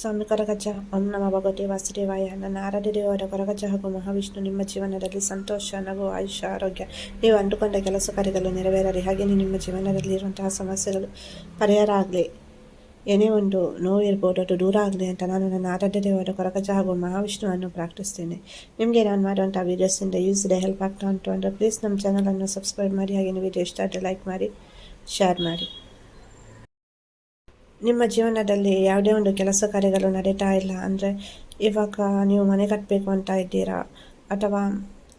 ಸ್ವಾಮಿ ಕೊರಗಜ್ಜ ಓಂ ನಮ ಭಗವತಿ ವಾಸುದೇವಾಯ ನನ್ನ ಆರಾಧ್ಯ ದೇವರ ಕೊರಗಜ್ಜ ಹಾಗೂ ಮಹಾವಿಷ್ಣು, ನಿಮ್ಮ ಜೀವನದಲ್ಲಿ ಸಂತೋಷ, ನಗು, ಆಯುಷ್ಯ, ಆರೋಗ್ಯ, ನೀವು ಅಂದುಕೊಂಡ ಕೆಲಸ ಕಾರ್ಯಗಳು ನೆರವೇರಲಿ. ಹಾಗೆಯೇ ನಿಮ್ಮ ಜೀವನದಲ್ಲಿ ಇರುವಂತಹ ಸಮಸ್ಯೆಗಳು ಪರಿಹಾರ ಆಗಲಿ. ಏನೇ ಒಂದು ನೋವು ಇರ್ಬೋದು, ಅದು ದೂರ ಆಗಲಿ ಅಂತ ನಾನು ನನ್ನ ಆರಾಧ್ಯ ದೇವರ ಹಾಗೂ ಮಹಾವಿಷ್ಣುವನ್ನು ಪ್ರಾರ್ಥಿಸ್ತೇನೆ ನಿಮಗೆ ನಾನು ಮಾಡುವಂಥ ವೀಡಿಯೋಸಿಂದ ಯೂಸ್ ಇದೆ ಹೆಲ್ಪ್ ಆಗ್ತಾ ಉಂಟು ಅಂದರೆ ಪ್ಲೀಸ್ ನಮ್ಮ ಚಾನಲನ್ನು ಸಬ್ಸ್ಕ್ರೈಬ್ ಮಾಡಿ ಹಾಗೆ ವಿಡಿಯೋ ಇಷ್ಟ ಆದರೆ ಲೈಕ್ ಮಾಡಿ ಶೇರ್ ಮಾಡಿ. ನಿಮ್ಮ ಜೀವನದಲ್ಲಿ ಯಾವುದೇ ಒಂದು ಕೆಲಸ ಕಾರ್ಯಗಳು ನಡೀತಾ ಇಲ್ಲ ಅಂದರೆ ಇವಾಗ ನೀವು ಮನೆ ಕಟ್ಟಬೇಕು ಅಂತ ಇದ್ದೀರಾ? ಅಥವಾ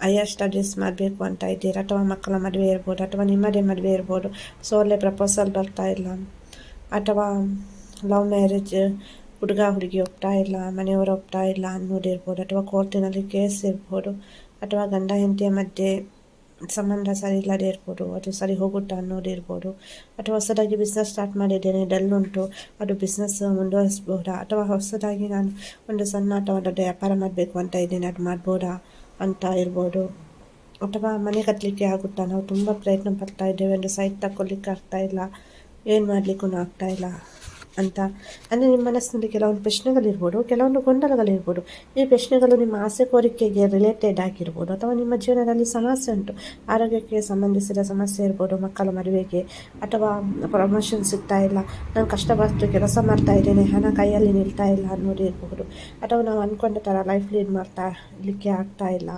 ಹೈಯರ್ ಸ್ಟಡೀಸ್ ಮಾಡಬೇಕು ಅಂತ ಇದ್ದೀರಾ? ಅಥವಾ ಮಕ್ಕಳ ಮದುವೆ ಇರ್ಬೋದು, ಅಥವಾ ನಿಮ್ಮದೇ ಮದುವೆ ಇರ್ಬೋದು, ಸೊ ಅಲ್ಲೇ ಪ್ರಪೋಸಲ್ ಬರ್ತಾ ಇಲ್ಲ. ಅಥವಾ ಲವ್ ಮ್ಯಾರೇಜ್ ಹುಡುಗ ಹುಡುಗಿ ಒಪ್ತಾ ಇಲ್ಲ, ಮನೆಯವರು ಒಪ್ತಾ ಇಲ್ಲ ಅನ್ನೋದಿರ್ಬೋದು, ಅಥವಾ ಕೋರ್ಟಿನಲ್ಲಿ ಕೇಸ್ ಇರ್ಬೋದು, ಅಥವಾ ಗಂಡ ಹೆಂಡತಿಯ ಮಧ್ಯೆ ಸಂಬಂಧ ಸರಿ ಇಲ್ಲದೆ ಇರ್ಬೋದು ಅದು ಸರಿ ಹೋಗುತ್ತಾ ಅನ್ನೋದು ಇರ್ಬೋದು ಅಥವಾ ಹೊಸದಾಗಿ ಬಿಸ್ನೆಸ್ ಸ್ಟಾರ್ಟ್ ಮಾಡಿದ್ದೇನೆ ಡಲ್ ಉಂಟು ಅದು ಬಿಸ್ನೆಸ್ ಮುಂದುವರಿಸ್ಬೋದಾ ಅಥವಾ ಹೊಸದಾಗಿ ನಾನು ಒಂದು ಸಣ್ಣ ಅಥವಾ ದೊಡ್ಡ ವ್ಯಾಪಾರ ಮಾಡಬೇಕು ಅಂತ ಇದ್ದೇನೆ ಅದು ಮಾಡ್ಬೋದಾ ಅಂತ ಇರ್ಬೋದು ಅಥವಾ ಮನೆ ಕಟ್ಟಲಿಕ್ಕೆ ಆಗುತ್ತಾ ನಾವು ತುಂಬ ಪ್ರಯತ್ನ ಪಡ್ತಾ ಇದ್ದೇವೆ ಒಂದು ಸೈಟ್ ತಗೊಳ್ಲಿಕ್ಕೆ ಆಗ್ತಾಯಿಲ್ಲ ಏನು ಮಾಡಲಿಕ್ಕೂ ಆಗ್ತಾಯಿಲ್ಲ ಅಂತ. ಅಂದರೆ ನಿಮ್ಮ ಮನಸ್ಸಿನಲ್ಲಿ ಕೆಲವೊಂದು ಪ್ರಶ್ನೆಗಳಿರ್ಬೋದು, ಕೆಲವೊಂದು ಗೊಂದಲಗಳಿರ್ಬೋದು. ಈ ಪ್ರಶ್ನೆಗಳು ನಿಮ್ಮ ಆಸೆ ಕೋರಿಕೆಗೆ ರಿಲೇಟೆಡ್ ಆಗಿರ್ಬೋದು ಅಥವಾ ನಿಮ್ಮ ಜೀವನದಲ್ಲಿ ಸಮಸ್ಯೆ ಉಂಟು. ಆರೋಗ್ಯಕ್ಕೆ ಸಂಬಂಧಿಸಿದ ಸಮಸ್ಯೆ ಇರ್ಬೋದು, ಮಕ್ಕಳ ಮದುವೆಗೆ ಅಥವಾ ಪ್ರಮೋಷನ್ ಸಿಗ್ತಾ ಇಲ್ಲ, ನಾನು ಕಷ್ಟಪಟ್ಟು ಕೆಲಸ ಮಾಡ್ತಾ ಇದ್ದೇನೆ, ಹಣ ಕೈಯಲ್ಲಿ ನಿಲ್ತಾ ಇಲ್ಲ ಅನ್ನೋದು ಇರ್ಬೋದು. ಅಥವಾ ನಾವು ಅಂದ್ಕೊಂಡ ಥರ ಲೈಫ್ ಲೀಡ್ ಮಾಡ್ತಾ ಇರಲಿಕ್ಕೆ ಆಗ್ತಾ ಇಲ್ಲ,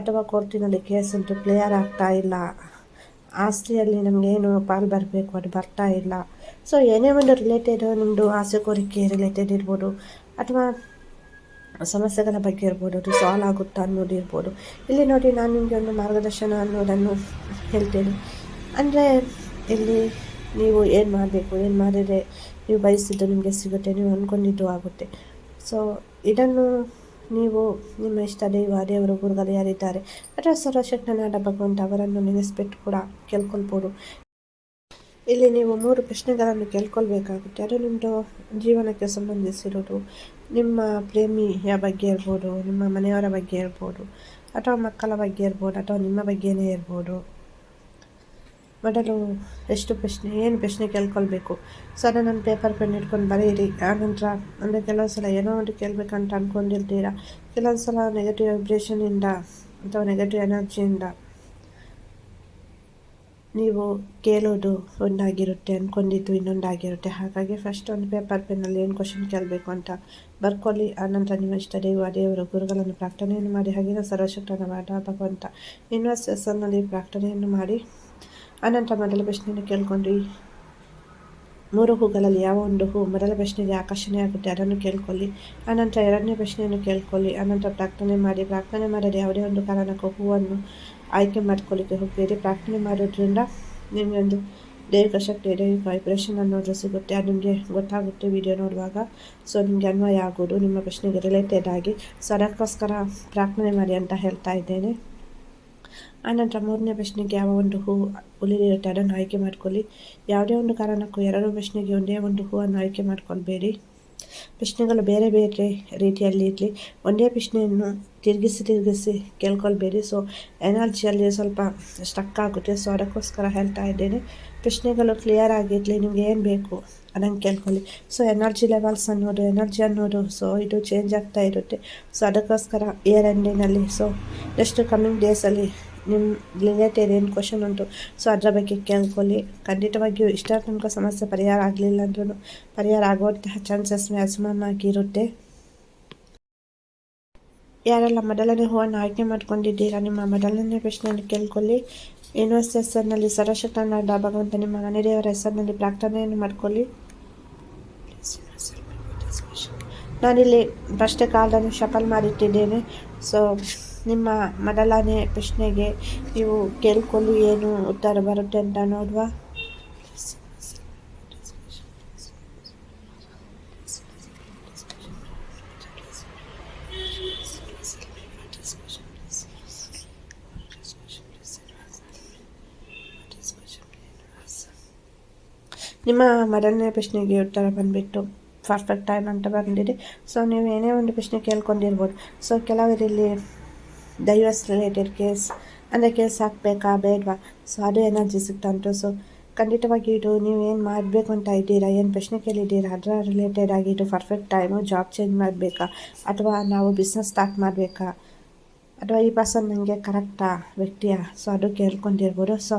ಅಥವಾ ಕೋರ್ಟಿನಲ್ಲಿ ಕೇಸ್ ಉಂಟು ಕ್ಲಿಯರ್ ಆಗ್ತಾ ಇಲ್ಲ, ಆಸ್ತಿಯಲ್ಲಿ ನಮಗೇನು ಪಾಲು ಬರಬೇಕು, ಅದು ಬರ್ತಾ ಇಲ್ಲ. ಸೊ ಏನೇ ಒಂದು ರಿಲೇಟೆಡ್ ನಿಮ್ಮದು ಆಸೆ ಕೋರಿಕೆ ರಿಲೇಟೆಡ್ ಇರ್ಬೋದು, ಅಥವಾ ಸಮಸ್ಯೆಗಳ ಬಗ್ಗೆ ಇರ್ಬೋದು, ಅದು ಸಾಲ್ವ್ ಆಗುತ್ತಾ ಅನ್ನೋದು ಇರ್ಬೋದು. ಇಲ್ಲಿ ನೋಡಿ, ನಾನು ನಿಮಗೆ ಒಂದು ಮಾರ್ಗದರ್ಶನ ಅನ್ನೋದನ್ನು ಹೇಳ್ತೇನೆ. ಅಂದರೆ, ಇಲ್ಲಿ ನೀವು ಏನು ಮಾಡಬೇಕು, ಏನು ಮಾಡಿದರೆ ನೀವು ಬಯಸಿದ್ದು ನಿಮಗೆ ಸಿಗುತ್ತೆ, ನೀವು ಅಂದ್ಕೊಂಡಿದ್ದು ಆಗುತ್ತೆ. ಸೊ ಇದನ್ನು ನೀವು ನಿಮ್ಮ ಇಷ್ಟ ದೈವ, ದೇವರು, ಗುರುಗಳು ಯಾರಿದ್ದಾರೆ, ಅಥವಾ ಸರ್ವಶಕ್ತನಾದ ಭಗವಂತ ಅವರನ್ನು ನೆನೆಸ್ಬಿಟ್ಟು ಕೂಡ ಕೇಳ್ಕೊಳ್ಬೋದು. ಇಲ್ಲಿ ನೀವು ಮೂರು ಪ್ರಶ್ನೆಗಳನ್ನು ಕೇಳ್ಕೊಳ್ಬೇಕಾಗುತ್ತೆ. ಅದು ನಿಮ್ಮದು ಜೀವನಕ್ಕೆ ಸಂಬಂಧಿಸಿರೋದು, ನಿಮ್ಮ ಪ್ರೇಮಿಯ ಬಗ್ಗೆ ಇರ್ಬೋದು, ನಿಮ್ಮ ಮನೆಯವರ ಬಗ್ಗೆ ಇರ್ಬೋದು, ಅಥವಾ ಮಕ್ಕಳ ಬಗ್ಗೆ ಇರ್ಬೋದು, ಅಥವಾ ನಿಮ್ಮ ಬಗ್ಗೆನೇ ಇರ್ಬೋದು. ಮೊದಲು ಎಷ್ಟು ಪ್ರಶ್ನೆ, ಏನು ಪ್ರಶ್ನೆ ಕೇಳ್ಕೊಳ್ಬೇಕು? ಸೊ ಅದನ್ನು ಪೇಪರ್ ಪೆನ್ ಇಟ್ಕೊಂಡು ಬರೀರಿ. ಆನಂತರ ಅಂದರೆ ಕೆಲವು ಸಲ ಏನೋ ಒಂದು ಕೇಳಬೇಕಂತ ಅಂದ್ಕೊಂಡಿರ್ತೀರ ಕೆಲವೊಂದು ಸಲ ನೆಗೆಟಿವ್ ವೈಬ್ರೇಷನಿಂದ ಅಥವಾ ನೆಗೆಟಿವ್ ಎನರ್ಜಿಯಿಂದ ನೀವು ಕೇಳೋದು ಒಂದಾಗಿರುತ್ತೆ ಅಂದ್ಕೊಂಡಿದ್ದು ಇನ್ನೊಂದಾಗಿರುತ್ತೆ. ಹಾಗಾಗಿ ಫಸ್ಟ್ ಒಂದು ಪೇಪರ್ ಪೆನ್ನಲ್ಲಿ ಏನು ಕ್ವಶನ್ ಕೇಳಬೇಕು ಅಂತ ಬರ್ಕೊಳ್ಳಿ. ಆನಂತರ ನಿಮ್ಮ ಇಷ್ಟ ದೇವ ದೇವರು ಗುರುಗಳನ್ನು ಪ್ರಾರ್ಥನೆಯನ್ನು ಮಾಡಿ, ಹಾಗೆಯೇ ಸರ್ವಶಕ್ತನವಾದ ಭಗವಂತ ಯೂನಿವರ್ಸಸ್ನಲ್ಲಿ ಪ್ರಾರ್ಥನೆಯನ್ನು ಮಾಡಿ. ಆನಂತರ ಮೊದಲ ಪ್ರಶ್ನೆಯನ್ನು ಕೇಳ್ಕೊಂಡು, ಮೂರು ಹೂಗಳಲ್ಲಿ ಯಾವ ಒಂದು ಹೂ ಮೊದಲ ಪ್ರಶ್ನೆಗೆ ಆಕರ್ಷಣೆ ಆಗುತ್ತೆ ಅದನ್ನು ಕೇಳ್ಕೊಳ್ಳಿ. ಆನಂತರ ಎರಡನೇ ಪ್ರಶ್ನೆಯನ್ನು ಕೇಳ್ಕೊಳ್ಳಿ. ಆನಂತರ ಪ್ರಾರ್ಥನೆ ಮಾಡಿ, ಪ್ರಾರ್ಥನೆ ಮಾಡದೆ ಯಾವುದೇ ಒಂದು ಕಾರಣಕ್ಕೂ ಹೂವನ್ನು ಆಯ್ಕೆ ಮಾಡ್ಕೊಳ್ಳಿಕ್ಕೆ ಹೋಗ್ತೀರಿ. ಪ್ರಾರ್ಥನೆ ಮಾಡೋದ್ರಿಂದ ನಿಮಗೆ ಒಂದು ದೈವಿಕ ಶಕ್ತಿ ದೈವಿಕ ವೈಬ್ರೇಷನ್ ಅನ್ನೋದು ಸಿಗುತ್ತೆ. ಅದು ನಿಮಗೆ ಗೊತ್ತಾಗುತ್ತೆ ವಿಡಿಯೋ ನೋಡುವಾಗ. ಸೊ ನಿಮಗೆ ಅನ್ವಯ ಆಗೋದು, ನಿಮ್ಮ ಪ್ರಶ್ನೆಗೆ ರಿಲೇಟೆಡ್ ಆಗಿ. ಸೊ ಅದಕ್ಕೋಸ್ಕರ ಪ್ರಾರ್ಥನೆ ಮಾಡಿ ಅಂತ ಹೇಳ್ತಾ ಇದ್ದೇನೆ. ಆನಂತರ ಮೂರನೇ ಪ್ರಶ್ನೆಗೆ ಯಾವ ಒಂದು ಹೂ ಉಳಿದಿರುತ್ತೆ ಅದನ್ನು ಆಯ್ಕೆ ಮಾಡ್ಕೊಳ್ಳಿ. ಯಾವುದೇ ಒಂದು ಕಾರಣಕ್ಕೂ ಎರಡು ಪ್ರಶ್ನೆಗೆ ಒಂದೇ ಒಂದು ಹೂವನ್ನು ಆಯ್ಕೆ ಮಾಡ್ಕೊಳ್ಬೇಡಿ. ಪ್ರಶ್ನೆಗಳು ಬೇರೆ ಬೇರೆ ರೀತಿಯಲ್ಲಿ ಇರಲಿ. ಒಂದೇ ಪ್ರಶ್ನೆಯನ್ನು ತಿರುಗಿಸಿ ತಿರುಗಿಸಿ ಕೇಳ್ಕೊಳ್ಬೇಡಿ ಸೊ ಎನರ್ಜಿಯಲ್ಲಿ ಸ್ವಲ್ಪ ಸ್ಟಕ್ ಆಗುತ್ತೆ. ಸೊ ಅದಕ್ಕೋಸ್ಕರ ಹೇಳ್ತಾ ಇದ್ದೇನೆ. ಪ್ರಶ್ನೆಗಳು ಕ್ಲಿಯರ್ ಆಗಿರಲಿ, ನಿಮ್ಗೆ ಏನು ಬೇಕು ಅದನ್ನು ಕೇಳ್ಕೊಳ್ಳಿ. ಸೊ ಎನರ್ಜಿ ಲೆವೆಲ್ಸ್ ಅನ್ನೋದು ಎನರ್ಜಿ ಅನ್ನೋದು ಸೊ ಇದು ಚೇಂಜ್ ಆಗ್ತಾ ಇರುತ್ತೆ. ಸೊ ಅದಕ್ಕೋಸ್ಕರ ಇಯರ್ ಎಂಡಿನಲ್ಲಿ ಸೊ ನೆಕ್ಸ್ಟ್ ಕಮ್ಮಿಂಗ್ ಡೇಸಲ್ಲಿ ನಿಮ್ಮ ರಿಲೇಟೆಡ್ ಕ್ವಶನ್ ಉಂಟು ಸೊ ಅದರ ಬಗ್ಗೆ ಕೇಳ್ಕೊಳ್ಳಿ. ಖಂಡಿತವಾಗಿಯೂ ಇಷ್ಟ ತನಕ ಸಮಸ್ಯೆ ಪರಿಹಾರ ಆಗಲಿಲ್ಲ ಅಂದ್ರೂ ಪರಿಹಾರ ಆಗುವಂತಹ ಚಾನ್ಸಸ್ ಇರುತ್ತೆ. ಯಾರೆಲ್ಲ ಮೊದಲನೇ ಹೂವನ್ನು ಆಯ್ಕೆ ಮಾಡ್ಕೊಂಡಿದ್ದೀರಾ, ನಿಮ್ಮ ಮೊದಲನೇ ಪ್ರಶ್ನೆಯನ್ನು ಕೇಳ್ಕೊಳ್ಳಿ. ಯೂನಿವರ್ಸ್ ಹೆಸರಿನಲ್ಲಿ ಸರ್ವಶಕ್ತನಾದ ಭಗವಂತ ನಿಮ್ಮ ಮನೆದೇವರ ಹೆಸರಿನಲ್ಲಿ ಪ್ರಾರ್ಥನೆಯನ್ನು ಮಾಡ್ಕೊಳ್ಳಿ. ನಾನಿಲ್ಲಿ ಫಸ್ಟೇ ಕಾಲದಲ್ಲಿ ಶಫಲ್ ಮಾಡಿಟ್ಟಿದ್ದೇನೆ ಸೊ ನಿಮ್ಮ ಮೊದಲನೇ ಪ್ರಶ್ನೆಗೆ ನೀವು ಕೇಳ್ಕೊಂಡು ಏನು ಉತ್ತರ ಬರುತ್ತೆ ಅಂತ ನೋಡುವ. ನಿಮ್ಮ ಮೊದಲನೇ ಪ್ರಶ್ನೆಗೆ ಉತ್ತರ ಬಂದುಬಿಟ್ಟು ಪರ್ಫೆಕ್ಟ್ ಟೈಮ್ ಅಂತ ಬಂದಿದೆ. ಸೊ ನೀವು ಏನೇ ಒಂದು ಪ್ರಶ್ನೆ ಕೇಳ್ಕೊಂಡಿರ್ಬೋದು. ಸೊ ಕೆಲವರಲ್ಲಿ ಡೈವರ್ಸ್ ರಿಲೇಟೆಡ್ ಕೇಸ್ ಅಂದರೆ ಕೇಸ್ ಹಾಕಬೇಕಾ, ಬೇಡವಾ? ಸೊ ಅದು ಎನರ್ಜಿ ಸಿಗ್ತಾ ಉಂಟು. ಸೊ ಖಂಡಿತವಾಗಿ ಇದು ನೀವು ಏನು ಮಾಡಬೇಕು ಅಂತ ಇದ್ದೀರಾ, ಏನು ಪ್ರಶ್ನೆ ಕೇಳಿದ್ದೀರಾ, ಅದರ ರಿಲೇಟೆಡ್ ಆಗಿ ಇದು ಪರ್ಫೆಕ್ಟ್ ಟೈಮು ಜಾಬ್ ಚೇಂಜ್ ಮಾಡಬೇಕಾ? ಅಥವಾ ನಾವು ಬಿಸ್ನೆಸ್ ಸ್ಟಾರ್ಟ್ ಮಾಡಬೇಕಾ? ಅಥವಾ ಈ ಪರ್ಸನ್ ನನಗೆ ಕರೆಕ್ಟಾ ವ್ಯಕ್ತಿಯಾ? ಸೊ ಅದು ಕೇಳ್ಕೊಂಡಿರ್ಬೋದು. ಸೊ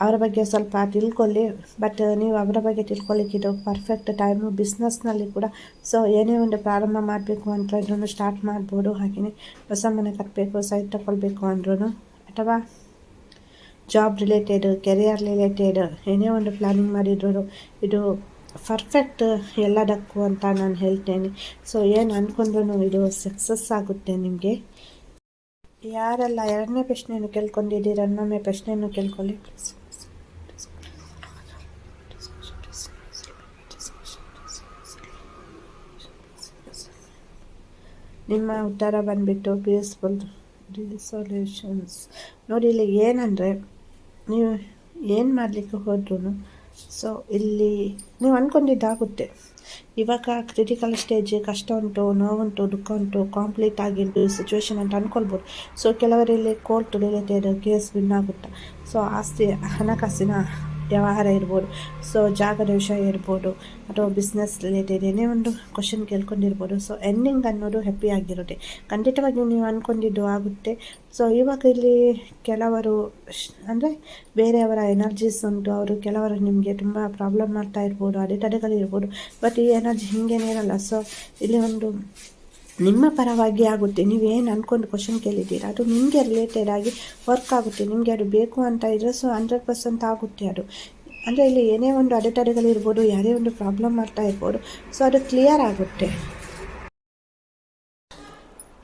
ಅವರ ಬಗ್ಗೆ ಸ್ವಲ್ಪ ತಿಳ್ಕೊಳ್ಳಿ ಬಟ್ ನೀವು ಅವರ ಬಗ್ಗೆ ತಿಳ್ಕೊಳ್ಳಿಕ್ಕೆ ಇದು ಪರ್ಫೆಕ್ಟ್ ಟೈಮು ಬಿಸ್ನೆಸ್ನಲ್ಲಿ ಕೂಡ. ಸೊ ಏನೇ ಒಂದು ಪ್ರಾರಂಭ ಮಾಡಬೇಕು ಅಂತ ಇದ್ರೂ ಸ್ಟಾರ್ಟ್ ಮಾಡ್ಬೋದು ಹಾಗೆಯೇ ಹೊಸ ಮನೆ ಕಟ್ಟಬೇಕು ಸೈಟ್ ತಗೊಳ್ಬೇಕು ಅಂದ್ರೂ, ಅಥವಾ ಜಾಬ್ ರಿಲೇಟೆಡ್ ಕೆರಿಯರ್ ರಿಲೇಟೆಡ್ ಏನೇ ಒಂದು ಪ್ಲಾನಿಂಗ್ ಮಾಡಿದ್ರು ಇದು ಪರ್ಫೆಕ್ಟ್ ಎಲ್ಲದಕ್ಕೂ ಅಂತ ನಾನು ಹೇಳ್ತೇನೆ. ಸೊ ಏನು ಅಂದ್ಕೊಂಡ್ರೂ ಇದು ಸಕ್ಸಸ್ ಆಗುತ್ತೆ ನಿಮಗೆ. ಯಾರೆಲ್ಲ ಎರಡನೇ ಪ್ರಶ್ನೆಯನ್ನು ಕೇಳ್ಕೊಂಡಿದ್ದೀರ, ಇನ್ನೊಮ್ಮೆ ಪ್ರಶ್ನೆಯನ್ನು ಕೇಳ್ಕೊಳ್ಳಿ ಪ್ಲೀಸ್ ನಿಮ್ಮ ಉತ್ತರ ಬಂದುಬಿಟ್ಟು ಪೀಸ್ಫುಲ್ ರಿಸೊಲ್ಯೂಷನ್ಸ್ ನೋಡಿ ಇಲ್ಲಿ ಏನಂದರೆ, ನೀವು ಏನು ಮಾಡಲಿಕ್ಕೆ ಹೋದ್ರೂ ಸೊ ಇಲ್ಲಿ ನೀವು ಅಂದ್ಕೊಂಡಿದ್ದಾಗುತ್ತೆ ಇವಾಗ ಕ್ರಿಟಿಕಲ್ ಸ್ಟೇಜ್ ಕಷ್ಟ ಉಂಟು, ನೋವುಂಟು, ದುಃಖ ಉಂಟು ಕಾಂಪ್ಲೀಟ್ ಆಗಿಂಟು ಸಿಚುವೇಶನ್ ಅಂತ ಅಂದ್ಕೊಳ್ಬೋದು ಸೊ ಕೆಲವರಲ್ಲಿ ಕೋರ್ಟ್ ರಿಲೇಟೆಡ್ ಕೇಸ್ ವಿನ್ ಆಗುತ್ತಾ? ಸೊ ಆಸ್ತಿ, ಹಣಕಾಸಿನ ವ್ಯವಹಾರ ಇರ್ಬೋದು ಸೊ ಜಾಗದ ವಿಷಯ ಇರ್ಬೋದು, ಅಥವಾ ಬಿಸ್ನೆಸ್ ರಿಲೇಟೆಡ್ ಏನೇ ಒಂದು ಕ್ವಶನ್ ಕೇಳ್ಕೊಂಡಿರ್ಬೋದು ಸೊ ಎಂಡಿಂಗ್ ಅನ್ನೋದು ಹ್ಯಾಪಿ ಆಗಿರುತ್ತೆ. ಖಂಡಿತವಾಗಿ ನೀವು ಅಂದ್ಕೊಂಡಿದ್ದು ಆಗುತ್ತೆ. ಸೊ ಇವಾಗ ಇಲ್ಲಿ ಕೆಲವರು ಅಂದರೆ ಬೇರೆಯವರ ಎನರ್ಜೀಸ್ ಉಂಟು, ಅವರು ಕೆಲವರು ನಿಮಗೆ ತುಂಬ ಪ್ರಾಬ್ಲಮ್ ಮಾಡ್ತಾ ಇರ್ಬೋದು ಅಡೆತಡೆಗಳಿರ್ಬೋದು ಬಟ್ ಈ ಎನರ್ಜಿ ಹಿಂಗೇನೇ ಇರಲ್ಲ. ಸೊ ಇಲ್ಲಿ ಒಂದು ನಿಮ್ಮ ಪರವಾಗಿ ಆಗುತ್ತೆ. ನೀವು ಏನು ಅಂದ್ಕೊಂಡು ಕ್ವಶನ್ ಕೇಳಿದ್ದೀರಾ? ಅದು ನಿಮಗೆ ರಿಲೇಟೆಡ್ ಆಗಿ ವರ್ಕ್ ಆಗುತ್ತೆ. ನಿಮಗೆ ಅದು ಬೇಕು ಅಂತ ಇದ್ರೆ ಸೊ ಹಂಡ್ರೆಡ್ ಪರ್ಸೆಂಟ್ ಆಗುತ್ತೆ ಅದು. ಅಂದರೆ ಇಲ್ಲಿ ಏನೇ ಒಂದು ಅಡೆತಡೆಗಳಿರ್ಬೋದು ಯಾರೇ ಒಂದು ಪ್ರಾಬ್ಲಮ್ ಮಾಡ್ತಾ ಇರ್ಬೋದು ಸೊ ಅದು ಕ್ಲಿಯರ್ ಆಗುತ್ತೆ.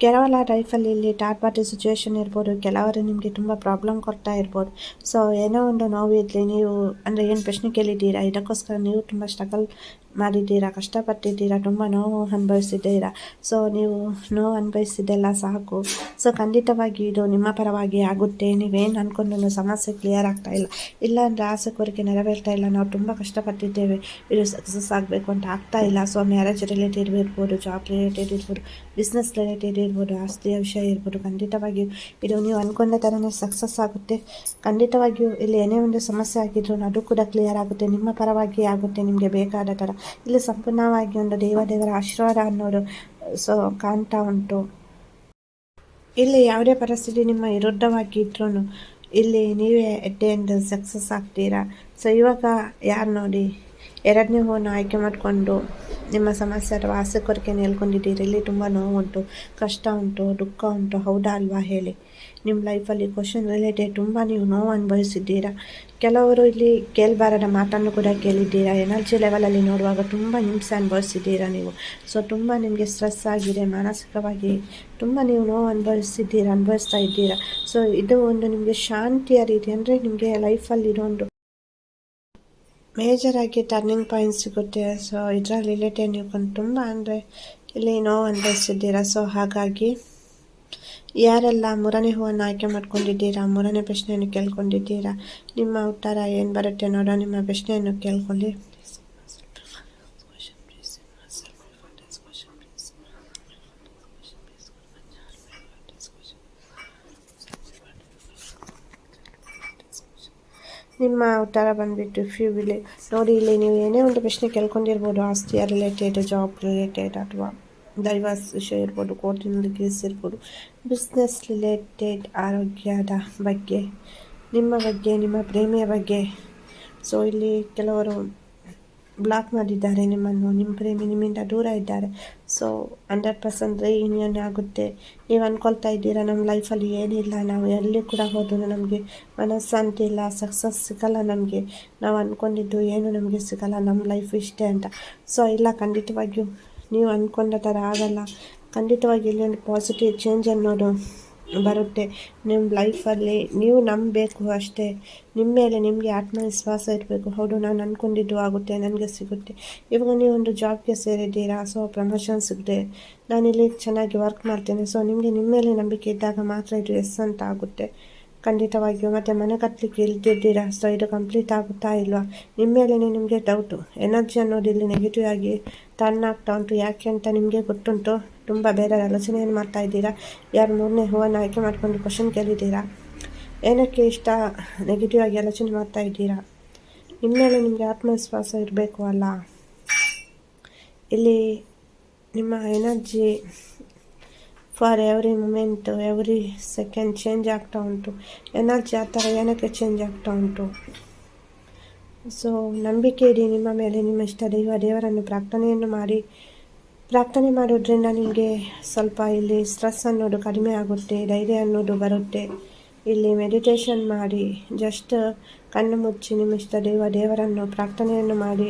ಕೆಲವೆಲ್ಲ ಲೈಫಲ್ಲಿ ಇಲ್ಲಿ ಟಾಟ್ ಪಾರ್ಟಿ ಸಿಚುವೇಶನ್ ಇರ್ಬೋದು. ಕೆಲವರು ನಿಮಗೆ ತುಂಬ ಪ್ರಾಬ್ಲಮ್ ಕೊಡ್ತಾ ಇರ್ಬೋದು. ಸೊ ಏನೋ ಒಂದು ನೋವು ಇರಲಿ ನೀವು ಅಂದರೆ ಏನು ಪ್ರಶ್ನೆ ಕೇಳಿದ್ದೀರಾ? ಇದಕ್ಕೋಸ್ಕರ ನೀವು ತುಂಬ ಸ್ಟ್ರಗಲ್ ಮಾಡಿದ್ದೀರಾ, ಕಷ್ಟಪಟ್ಟಿದ್ದೀರಾ, ತುಂಬ ನೋವು ಅನುಭವಿಸಿದ್ದೀರಾ? ಸೊ ನೀವು ನೋವು ಅನುಭವಿಸಿದ್ದೆಲ್ಲ ಸಾಕು. ಸೊ ಖಂಡಿತವಾಗಿ ಇದು ನಿಮ್ಮ ಪರವಾಗಿ ಆಗುತ್ತೆ. ನೀವೇನು ಅಂದ್ಕೊಂಡು ಸಮಸ್ಯೆ ಕ್ಲಿಯರ್ ಆಗ್ತಾ ಇಲ್ಲ. ಇಲ್ಲ ಅಂದರೆ ಆಸೆ ಕೋರಿಕೆ ನೆರವೇರ್ತಾ ಇಲ್ಲ. ನಾವು ತುಂಬ ಕಷ್ಟಪಟ್ಟಿದ್ದೇವೆ. ಇದು ಸಕ್ಸಸ್ ಆಗಬೇಕು ಅಂತ ಆಗ್ತಾ ಇಲ್ಲ. ಸೊ ಮ್ಯಾರೇಜ್ ರಿಲೇಟೆಡ್ ಇರ್ಬೋದು ಜಾಬ್ ರಿಲೇಟೆಡ್ ಇರ್ಬೋದು ಬಿಸ್ನೆಸ್ ರಿಲೇಟೆಡ್ ಇರ್ಬೋದು, ಆಸ್ತಿಯ ವಿಷಯ ಇರ್ಬೋದು, ಖಂಡಿತವಾಗಿಯೂ ಇದು ನೀವು ಅಂದ್ಕೊಂಡ ಥರನೇ ಸಕ್ಸಸ್ ಆಗುತ್ತೆ. ಖಂಡಿತವಾಗಿಯೂ ಇಲ್ಲಿ ಏನೇ ಒಂದು ಸಮಸ್ಯೆ ಆಗಿದ್ರು ಅದು ಕೂಡ ಕ್ಲಿಯರ್ ಆಗುತ್ತೆ. ನಿಮ್ಮ ಪರವಾಗಿ ಆಗುತ್ತೆ. ನಿಮಗೆ ಬೇಕಾದ ಥರ ಇಲ್ಲಿ ಸಂಪೂರ್ಣವಾಗಿ ಒಂದು ದೇವದೇವರ ಆಶೀರ್ವಾದ ಅನ್ನೋದು ಸೊ, ಕಾಣ್ತಾ ಉಂಟು. ಇಲ್ಲಿ ಯಾವುದೇ ಪರಿಸ್ಥಿತಿ ನಿಮ್ಮ ವಿರುದ್ಧವಾಗಿ ಇದ್ರೂ ಇಲ್ಲಿ ನೀವೇ ಎಟ್ಟೆಯಿಂದ ಸಕ್ಸಸ್ ಆಗ್ತೀರಾ? ಸೊ ಇವಾಗ ಯಾರು ನೋಡಿ, ಎರಡನೇ ಹೂವನ್ನು ಆಯ್ಕೆ ಮಾಡಿಕೊಂಡು ನಿಮ್ಮ ಸಮಸ್ಯೆ ಅಥವಾ ಆಸೆ ಕೊರಕೆಯನ್ನು ಹೇಳ್ಕೊಂಡಿದ್ದೀರಿ ಇಲ್ಲಿ ತುಂಬ ನೋವು ಉಂಟು ಕಷ್ಟ ಉಂಟು, ದುಃಖ ಉಂಟು, ಹೌದಾ ಅಲ್ವಾ ಹೇಳಿ. ನಿಮ್ಮ ಲೈಫಲ್ಲಿ ಕ್ವಶನ್ ರಿಲೇಟೆಡ್ ತುಂಬ ನೀವು ನೋವು ಅನುಭವಿಸಿದ್ದೀರಾ? ಕೆಲವರು ಇಲ್ಲಿ ಕೇಳಬಾರದ ಮಾತನ್ನು ಕೂಡ ಕೇಳಿದ್ದೀರಾ? ಎನರ್ಜಿ ಲೆವೆಲಲ್ಲಿ ನೋಡುವಾಗ ತುಂಬ ಹಿಂಸೆ ಅನುಭವಿಸಿದ್ದೀರಾ ನೀವು? ಸೊ ತುಂಬ ನಿಮಗೆ ಸ್ಟ್ರೆಸ್ ಆಗಿದೆ, ಮಾನಸಿಕವಾಗಿ ತುಂಬ ನೀವು ನೋವು ಅನುಭವಿಸಿದ್ದೀರಾ, ಅನುಭವಿಸ್ತಾ ಇದ್ದೀರಾ? ಸೊ ಇದು ಒಂದು ನಿಮಗೆ ಶಾಂತಿಯ ರೀತಿ ಅಂದರೆ ನಿಮಗೆ ಲೈಫಲ್ಲಿ ಇದೊಂದು ಮೇಜರಾಗಿ ಟರ್ನಿಂಗ್ ಪಾಯಿಂಟ್ ಸಿಗುತ್ತೆ. ಸೊ ಇದರ ರಿಲೇಟೆಡ್ ನೀವು ತುಂಬ ಅಂದರೆ ಇಲ್ಲಿ ನೋವು ಅನುಭವಿಸಿದ್ದೀರಾ? ಸೊ ಹಾಗಾಗಿ ಯಾರೆಲ್ಲ ಮೂರನೇ ಹೂವನ್ನು ಆಯ್ಕೆ ಮಾಡ್ಕೊಂಡಿದ್ದೀರಾ? ಮೂರನೇ ಪ್ರಶ್ನೆಯನ್ನು ಕೇಳ್ಕೊಂಡಿದ್ದೀರಾ? ನಿಮ್ಮ ಉತ್ತರ ಏನು ಬರುತ್ತೆ ನೋಡೋ ನಿಮ್ಮ ಪ್ರಶ್ನೆಯನ್ನು ಕೇಳ್ಕೊಳ್ಳಿ. ನಿಮ್ಮ ಉತ್ತರ ಬಂದುಬಿಟ್ಟು ಫ್ಯೂ ವಿಲಿ ನೋಡಿ, ಇಲ್ಲಿ ನೀವು ಏನೇ ಒಂದು ಪ್ರಶ್ನೆ ಕೇಳ್ಕೊಂಡಿರ್ಬೋದು, ಆಸ್ತಿಯ ರಿಲೇಟೆಡ್, ಜಾಬ್ ರಿಲೇಟೆಡ್ ಅಥವಾ ಡೈವರ್ಸ್ ವಿಷಯ ಇರ್ಬೋದು ಕೋರ್ಟಿನಲ್ಲಿ ಕೇಸ್ ಇರ್ಬೋದು ಬಿಸ್ನೆಸ್ ರಿಲೇಟೆಡ್ ಆರೋಗ್ಯದ ಬಗ್ಗೆ ನಿಮ್ಮ ಬಗ್ಗೆ ನಿಮ್ಮ ಪ್ರೇಮಿಯ ಬಗ್ಗೆ ಸೊ ಇಲ್ಲಿ ಕೆಲವರು ಬ್ಲಾಕ್ ಮಾಡಿದ್ದಾರೆ ನಿಮ್ಮನ್ನು ನಿಮ್ಮ ಪ್ರೇಮಿ ನಿಮ್ಮಿಂದ ದೂರ ಇದ್ದಾರೆ. ಸೊ ಹಂಡ್ರೆಡ್ ಪರ್ಸೆಂಟ್ ರೀಯೂನಿಯನ್ ಆಗುತ್ತೆ. ನೀವು ಅಂದ್ಕೊಳ್ತಾ ಇದ್ದೀರಾ ನಮ್ಮ ಲೈಫಲ್ಲಿ ಏನಿಲ್ಲ, ನಾವು ಎಲ್ಲಿ ಕೂಡ ಹೋದ್ರೂ ನಮಗೆ ಮನಃಶಾಂತಿ ಇಲ್ಲ ಸಕ್ಸಸ್ ಸಿಗಲ್ಲ ನಮಗೆ. ನಾವು ಅಂದ್ಕೊಂಡಿದ್ದು ಏನು ನಮಗೆ ಸಿಗಲ್ಲ ನಮ್ಮ ಲೈಫ್ ಇಷ್ಟೇ ಅಂತ. ಸೊ ಇಲ್ಲ, ಖಂಡಿತವಾಗಿಯೂ ನೀವು ಅಂದ್ಕೊಂಡ ಥರ ಆಗಲ್ಲ. ಖಂಡಿತವಾಗಿ ಇಲ್ಲಿ ಒಂದು ಪಾಸಿಟಿವ್ ಚೇಂಜ್ ಅನ್ನೋದು ಬರುತ್ತೆ. ನಿಮ್ಮ ಲೈಫಲ್ಲಿ ನೀವು ನಂಬಬೇಕು ಅಷ್ಟೇ. ನಿಮ್ಮ ಮೇಲೆ ನಿಮಗೆ ಆತ್ಮವಿಶ್ವಾಸ ಇರಬೇಕು. ಹೌದು, ನಾನು ಅಂದ್ಕೊಂಡಿದ್ದು ಆಗುತ್ತೆ, ನನಗೆ ಸಿಗುತ್ತೆ. ಇವಾಗ ನೀವು ಒಂದು ಜಾಬ್ಗೆ ಸೇರಿದ್ದೀರಾ ಸೊ ಪ್ರಮೋಷನ್ ಸಿಗದೆ. ನಾನಿಲ್ಲಿ ಚೆನ್ನಾಗಿ ವರ್ಕ್ ಮಾಡ್ತೇನೆ ಸೊ ನಿಮಗೆ ನಿಮ್ಮ ಮೇಲೆ ನಂಬಿಕೆ ಇದ್ದಾಗ ಮಾತ್ರ ಇದು ಎಸ್ ಅಂತ ಆಗುತ್ತೆ. ಖಂಡಿತವಾಗಿಯೂ ಮತ್ತು ಮನೆ ಕಟ್ಟಲಿಕ್ಕೆ ಇಲ್ದಿದ್ದೀರಾ? ಸೊ ಇದು ಕಂಪ್ಲೀಟ್ ಆಗುತ್ತಾ ಇಲ್ವಾ? ನಿಮ್ಮ ಮೇಲೆ ನಿಮಗೆ ಡೌಟು ಎನರ್ಜಿ ಅನ್ನೋದು ಇಲ್ಲಿ ನೆಗೆಟಿವ್ ಆಗಿ ಟರ್ನ್ ಆಗ್ತಾ ಉಂಟು. ಯಾಕೆ ಅಂತ ನಿಮಗೆ ಗೊತ್ತುಂಟು? ತುಂಬ ಬೇರೆ ಆಲೋಚನೆಯನ್ನು ಮಾಡ್ತಾ ಇದ್ದೀರಾ? ಯಾರು ಮೂರನೇ ಹೂವನ್ನು ಆಯ್ಕೆ ಮಾಡಿಕೊಂಡು ಕ್ವಶನ್ ಕೇಳಿದ್ದೀರಾ? ಏನಕ್ಕೆ ಇಷ್ಟ ನೆಗೆಟಿವ್ ಆಗಿ ಆಲೋಚನೆ ಮಾಡ್ತಾ ಇದ್ದೀರಾ? ನಿಮ್ಮ ಮೇಲೆ ನಿಮಗೆ ಆತ್ಮವಿಶ್ವಾಸ ಇರಬೇಕು ಅಲ್ಲ. ಇಲ್ಲಿ ನಿಮ್ಮ energy for every moment every second change ಆಗ್ತಾ ಉಂಟು ಎನರ್ಜಿ ಆ ಥರ ಏನಕ್ಕೆ ಚೇಂಜ್ ಆಗ್ತಾ ಉಂಟು ಸೊ ನಂಬಿಕೆ ಇಡಿ ನಿಮ್ಮ ಮೇಲೆ ನಿಮ್ಮ ಇಷ್ಟ ದೈವ ದೇವರನ್ನು ಪ್ರಾರ್ಥನೆಯನ್ನು ಮಾಡಿ ಪ್ರಾರ್ಥನೆ ಮಾಡೋದ್ರಿಂದ ನಿಮಗೆ ಸ್ವಲ್ಪ ಇಲ್ಲಿ ಸ್ಟ್ರೆಸ್ ಅನ್ನೋದು ಕಡಿಮೆ ಆಗುತ್ತೆ ಧೈರ್ಯ ಅನ್ನೋದು ಬರುತ್ತೆ ಇಲ್ಲಿ ಮೆಡಿಟೇಷನ್ ಮಾಡಿ ಜಸ್ಟ್ ಕಣ್ಣು ಮುಚ್ಚಿ ನಿಮಿಷದ ದೇವ ದೇವರನ್ನು ಪ್ರಾರ್ಥನೆಯನ್ನು ಮಾಡಿ,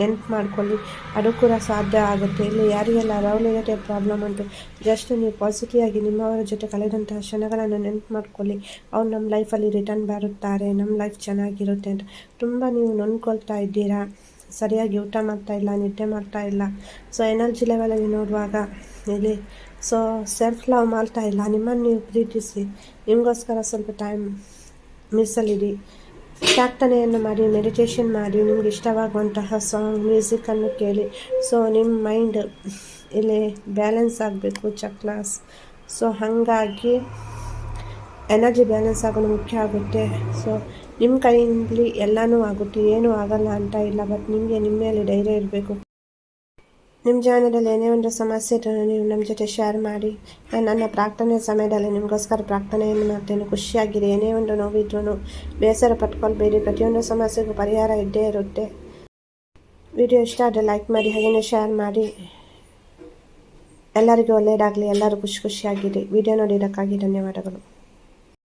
ನೆನಪು ಮಾಡ್ಕೊಳ್ಳಿ. ಅದು ಕೂಡ ಸಾಧ್ಯ ಆಗುತ್ತೆ. ಇಲ್ಲಿ ಯಾರಿಗೆಲ್ಲ ರೌಲಿಗತೆ ಪ್ರಾಬ್ಲಮ್ ಉಂಟು ಜಸ್ಟ್ ನೀವು ಪಾಸಿಟಿವ್ ಆಗಿ ನಿಮ್ಮವರ ಜೊತೆ ಕಳೆದಂತಹ ಕ್ಷಣಗಳನ್ನು ನೆನಪು ಮಾಡ್ಕೊಳ್ಳಿ. ಅವ್ರು ನಮ್ಮ ಲೈಫಲ್ಲಿ ರಿಟರ್ನ್ ಬರುತ್ತಾರೆ, ನಮ್ಮ ಲೈಫ್ ಚೆನ್ನಾಗಿರುತ್ತೆ ಅಂತ. ತುಂಬ ನೀವು ನೊಂದ್ಕೊಳ್ತಾ ಇದ್ದೀರಾ? ಸರಿಯಾಗಿ ಊಟ ಮಾಡ್ತಾ ಇಲ್ಲ, ನಿದ್ದೆ ಮಾಡ್ತಾ ಇಲ್ಲ. ಸೊ ಎನರ್ಜಿ ಲೆವೆಲಲ್ಲಿ ನೋಡುವಾಗ, ಇಲ್ಲಿ ಸೊ ಸೆಲ್ಫ್ ಲವ್ ಮಾಡ್ತಾ ಇಲ್ಲ. ನಿಮ್ಮನ್ನು ನೀವು ಪ್ರೀತಿಸಿ ನಿಮಗೋಸ್ಕರ ಸ್ವಲ್ಪ ಟೈಮ್ ಮೀಸಲಿಡಿ ಪ್ರಾರ್ಥನೆಯನ್ನು ಮಾಡಿ ಮೆಡಿಟೇಷನ್ ಮಾಡಿ, ನಿಮ್ಗೆ ಇಷ್ಟವಾಗುವಂತಹ ಸಾಂಗ್ ಮ್ಯೂಸಿಕನ್ನು ಕೇಳಿ. ಸೊ ನಿಮ್ಮ ಮೈಂಡ್ ಇಲ್ಲಿ ಬ್ಯಾಲೆನ್ಸ್ ಆಗಬೇಕು ಚಕ್ಲಾಸ್ ಸೊ ಹಾಗಾಗಿ ಎನರ್ಜಿ ಬ್ಯಾಲೆನ್ಸ್ ಆಗೋದು ಮುಖ್ಯ ಆಗುತ್ತೆ. ಸೊ ನಿಮ್ಮ ಕೈಯಲ್ಲಿ ಎಲ್ಲನೂ ಆಗುತ್ತೆ, ಏನೂ ಆಗಲ್ಲ ಅಂತ ಇಲ್ಲ ಬಟ್ ನಿಮಗೆ ನಿಮ್ಮ ಮೇಲೆ ಧೈರ್ಯ ಇರಬೇಕು. ನಿಮ್ಮ ಜೀವನದಲ್ಲಿ ಏನೇ ಒಂದು ಸಮಸ್ಯೆ ಇದ್ದರೂ ನೀವು ನಮ್ಮ ಜೊತೆ ಶೇರ್ ಮಾಡಿ. ನನ್ನ ಪ್ರಾರ್ಥನೆ ಸಮಯದಲ್ಲಿ ನಿಮಗೋಸ್ಕರ ಪ್ರಾರ್ಥನೆಯನ್ನು ಮಾಡ್ತೇನೆ. ಖುಷಿಯಾಗಿದೆ ಏನೇ ಒಂದು ನೋವಿದ್ರೂ ಬೇಸರ ಪಟ್ಕೊಳ್ಬೇಡಿ. ಪ್ರತಿಯೊಂದು ಸಮಸ್ಯೆಗೂ ಪರಿಹಾರ ಇದ್ದೇ ಇರುತ್ತೆ. ವಿಡಿಯೋ ಇಷ್ಟ ಆದರೆ ಲೈಕ್ ಮಾಡಿ ಹಾಗೆಯೇ ಶೇರ್ ಮಾಡಿ. ಎಲ್ಲರಿಗೂ ಒಳ್ಳೆಯದಾಗಲಿ ಎಲ್ಲರೂ ಖುಷಿ ಖುಷಿಯಾಗಿರಿ. ವಿಡಿಯೋ ನೋಡಿದ್ದಕ್ಕಾಗಿ ಧನ್ಯವಾದಗಳು.